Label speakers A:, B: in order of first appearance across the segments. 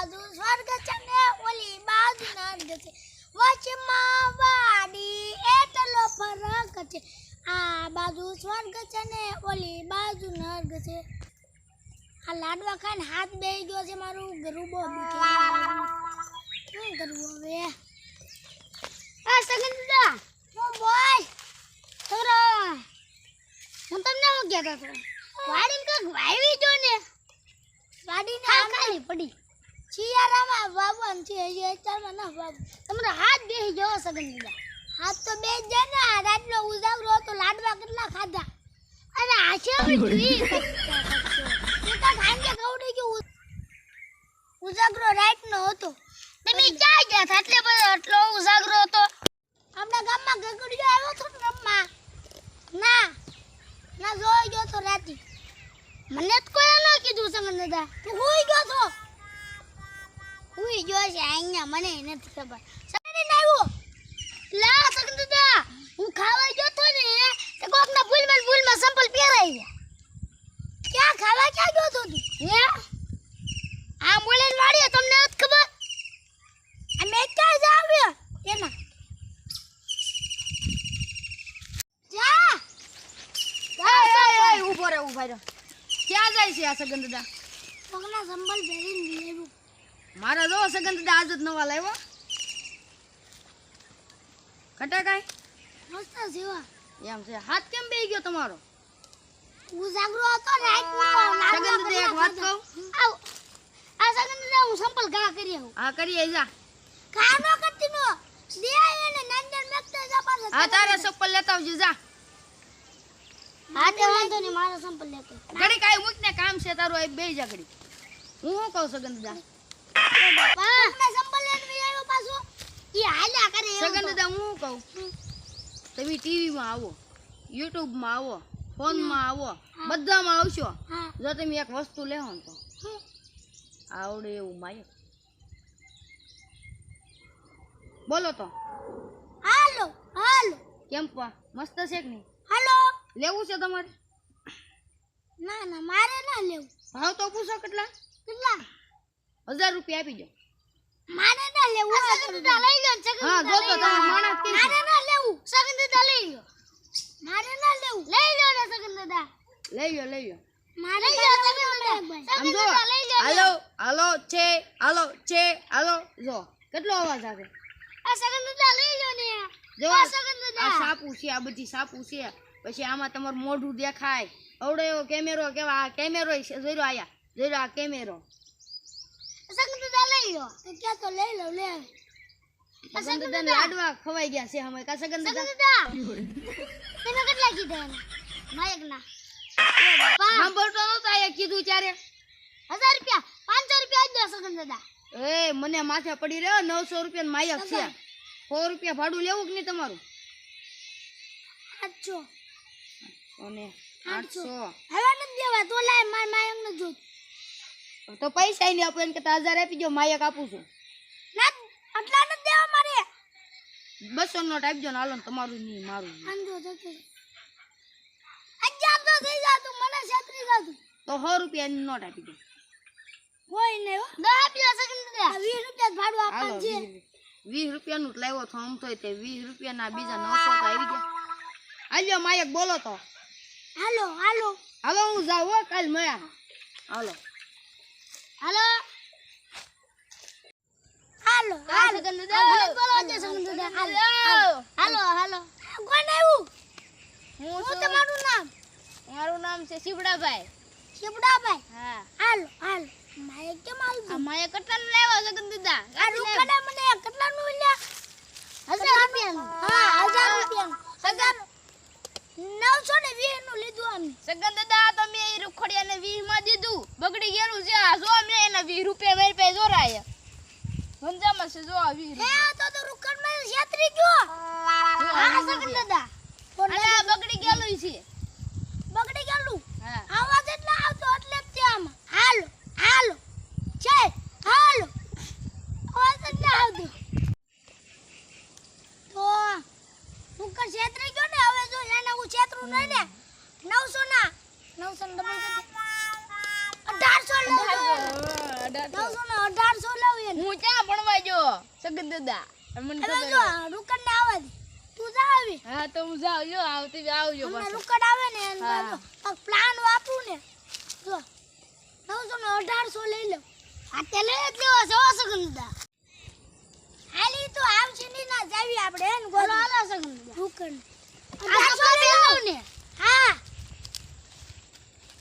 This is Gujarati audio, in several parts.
A: બાજુ સ્વર્ગ છે ને ઓલી બાજુ નર્ક છે. વચમાં વાડી એટલો ફરક છે. આ બાજુ સ્વર્ગ છે ને ઓલી બાજુ નર્ક છે. આ લાડવા ખાઈને હાથ બેહી ગયો છે મારું ગરુબો શું કરવું હવે? આ સગન દાદા હું બોલ. થોડો હું તમને શું કહેતો હતો? વાડીને કાંઈક વાવી જો ને. વાડીને આમ પડી. શિયાળામાં વાવવાનું છે અત્યારમાં ના વાવું. તમારો હાથ બેસી જવો સગન દાદા હાથ તો બે જ ને રાતનો ઉજાગરો હતો લાડવા કેટલા ખાધા? અરે છે વી એ તો ખાંગે કવડી ગયું. ઉજાગરો રાતનો હતો. તમે ક્યાં ગયા હતા? એટલે બધો એટલો ઉજાગરો હતો. આપણા ગામમાં ગગડિયો આવ્યો હતો ગામમાં ના ના જોઈ ગયો તો રાતી. મને તો કોઈ ન કીધું સંગન દાદા. તું હોઈ ગયો તો. હુઈ ગયો છે અહીંયા મને નથી ખબર. સગન આવ્યો. લા સંગન દાદા હું ખાવા ગયો તો ને તે કોકના ભૂલમાં ભૂલમાં સંપલ પહેરાઈ ગયા. ક્યાં ખાવા ક્યાં ગયો તો તું? હે? આ મોલેન વાડીએ તમને નથી ખબર? અમે ક્યાં જાવ્યો એમાં. જા.
B: એ, રે ઊભા રહો ક્યાં જાય છે આ સગન દાદા
A: પગના સંભળ પહેરીને લેવું
B: મારા જો સગંધ આજ જ નવા લાવ્યો. ખટા કાંઈ
A: મસ્ત જેવા.
B: એમ છે. હાથ કેમ બેહી ગયો તમારો?
A: ઉજાગરો હતો રાતનો
B: સગન દાદા એક વાત કહું?
A: આવ. આ સગંધ દે હું સંપલ ગા કરી આવું.
B: હા કરીએ જા
A: ઘા નો કરતી નો. દે એને નંદન મેકતા જા પાછો
B: હા તારે સંપલ લેતા આવજો જા.
A: હા તે વાંધો નહીં મારો સંપલ લેતો.
B: ઘડી કાઈ મૂક ને કામ છે તારું આ બે જા ઘડી હું શું કહું સગંધ દાદા સગન દાદા હું કહું? તમે ટીવીમાં આવો યુટ્યુબમાં આવો ફોનમાં આવો બધામાં આવશો. જો તમે એક વસ્તુ લેવો તો. આવડે એવું માયક. બોલો તો.
A: હાલો હાલો.
B: કેમ પા? મસ્ત છે કે નહીં?
A: હાલો.
B: લેવું છે તમારે?
A: ના ના મારે ના લેવું.
B: ભાવ તો પૂછો કેટલા?
A: કેટલા?
B: હજાર રૂપિયા આપી દો.
A: મારે ના લેવું સગંદા લઈ લો
B: હા જો તમે માણસ કે
A: મારે ના લેવું સગંદા લઈ લો. મારે ના લેવું. લઈ લો ને સગંદા
B: લઈ લો લઈ લો.
A: મારે લઈ લો સગંદા
B: આમ જો હાલો હાલો છે હાલો છે હાલો જો. કેટલો અવાજ આવે?
A: આ સગંદા લઈ લો ને.
B: જો
A: આ
B: આ સાપુ છે આ બધી સાપુ છે. પછી આમાં તમારું મોઢું દેખાય. અવડે એવો કેમેરો કેવા આ કેમેરો જોયો આયા જોયો આ કેમેરો.
A: લઈ લો તો ક્યાં તો લઈ લો લે
B: સગન લાડવા ખવાઈ ગયા છે અમે કા સગન દાદા
A: કેટલા કીધા એને? માયક ના રૂપિયા. પાંચસો રૂપિયા જ દો સગંદા
B: એ મને માથે પડી રહ્યો નવસો રૂપિયા માયક છે. સો રૂપિયા ભાડું લેવું કે નહીં તમારું?
A: આઠસો
B: અને
A: આઠસો.
B: આઠસો.
A: હવે નથી દેવા તો લાય માર માયક ને જોત
B: તો પૈસા નહીં આપો એમ કે હજાર આપી દો માયક આપું છું.
A: આટલા નથી દેવા મારે.
B: બસો નોટ આપજો ને હાલો તમારું નહીં મારું
A: તો
B: સો રૂપિયાની નોટ આપી દો
A: કોઈ નહીં આપી દો વીસ રૂપિયા ભાડું આપવાનું છે.
B: વીસ- રૂપિયાનું લાવ્યો તો આમ તો તે વીસ રૂપિયાના બીજા નવસો તો આવી ગયા. હાલ્યો માયક બોલો તો.
A: હાલો હાલો.
B: હવે હું જાઉં હો કાલ મળ્યા. હાલો.
A: હાલો. હાલો હાલો. છે હાલો હાલો કોણ આવ્યું?
B: હું
A: તમારું નામ?
B: મારું નામ છે શિવડાભાઈ.
A: શિવડાભાઈ?
B: હા.
A: હાલો હાલો. મારે કેમ હાલ
B: આ માયક કેટલાનું લાવ્યો સગન દાદા.
A: આ રૂકડા મને કેટલાનું લ્યા હજાર રૂપિયાનું. હા. હજાર રૂપિયાનું. હજાર નવસો ને વીસનું લીધું આમ
B: સગન દાદા તમે મેં ને વીસમાં દીધું. બગડી ગયેલું છે. આ જો અમે એના 20 રૂપિયા મારી પાસે જોરાયા સમજામાં છે જો આ વીસ
A: હે તો તો રૂકડમાં યાત્રી ગયો. હા સગન દાદા.
B: અને બગડી ગયેલું છે.
A: બગડી ગયેલું?
B: હા.
A: આવાજ એટલે આવતો એટલે જ છે આમ. હાલો હાલો. છે હાલો. અવાજ એટલે આવતો. તો રૂકડ છેતરી ગયો ને? હવે જો એના હું છેતરું નહીં ને? નવસો ના. નવસો ને ડબલ અઢારસો ને.
B: હું ક્યાં ભણવા દાદા મને
A: જો રૂકડ ને આવે તું જા આવી
B: હા તો હું જાઉં. જો આવતી આવજો
A: હમણાં રૂકડ આવે ને
B: હા.
A: પ્લાન વાપરું ને. જો. નવસો ને અઢારસો લઈ લો આ તે લઈ જ લેવો છે હો સગનદા હાલી તો આવશે નહીં ના જાવી આપણે સગનદા રૂકડ અઢારસો લઈ ને. હા.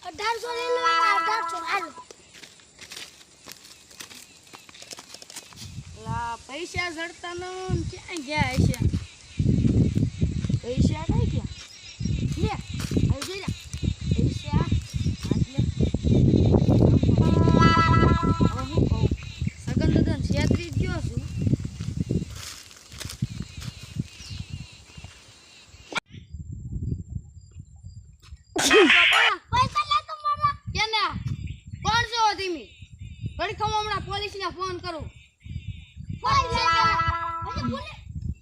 A: અઢારસો લઈ લો અઢારસો. હાલો.
B: લા પૈસા જડતા ક્યાં ગયા હશે? પૈસા કઈ ગયા? લે હવે જોઈ હું કહું સગન છેતરી ગયો છું. કોણ છો ધીમી? ઘડી ખમ હમણાં પોલીસને ફોન કરું.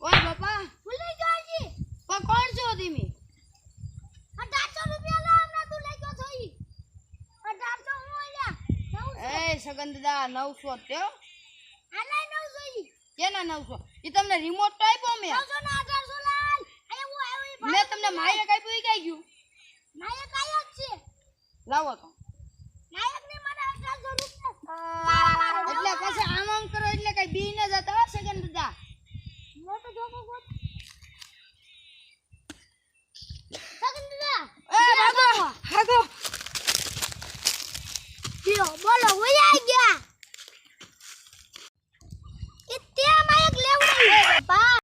B: ઓય બાપા.
A: ભૂલી ગયો હજી
B: પણ કોણ છો ધીમી?
A: અઢારસો રૂપિયા લા હમણાં તું લઈ ગયો છો ઈ અઢારસો હું. અલ્યા
B: એ સગન દાદા
A: ઈ
B: કેના તમને રિમોટ તો આપ્યો મેં.
A: ને લાલ હું આવ્યો
B: તમને માયક આપ્યું કઈ ગયું?
A: માયક છે
B: લાવો તો.
A: નાયક ને મારા અઢારસો રૂપિયા
B: એટલે પછી આમ આમ કરો એટલે કઈ બી ન જતા હો સગન દાદા.
A: મોટો ગોતો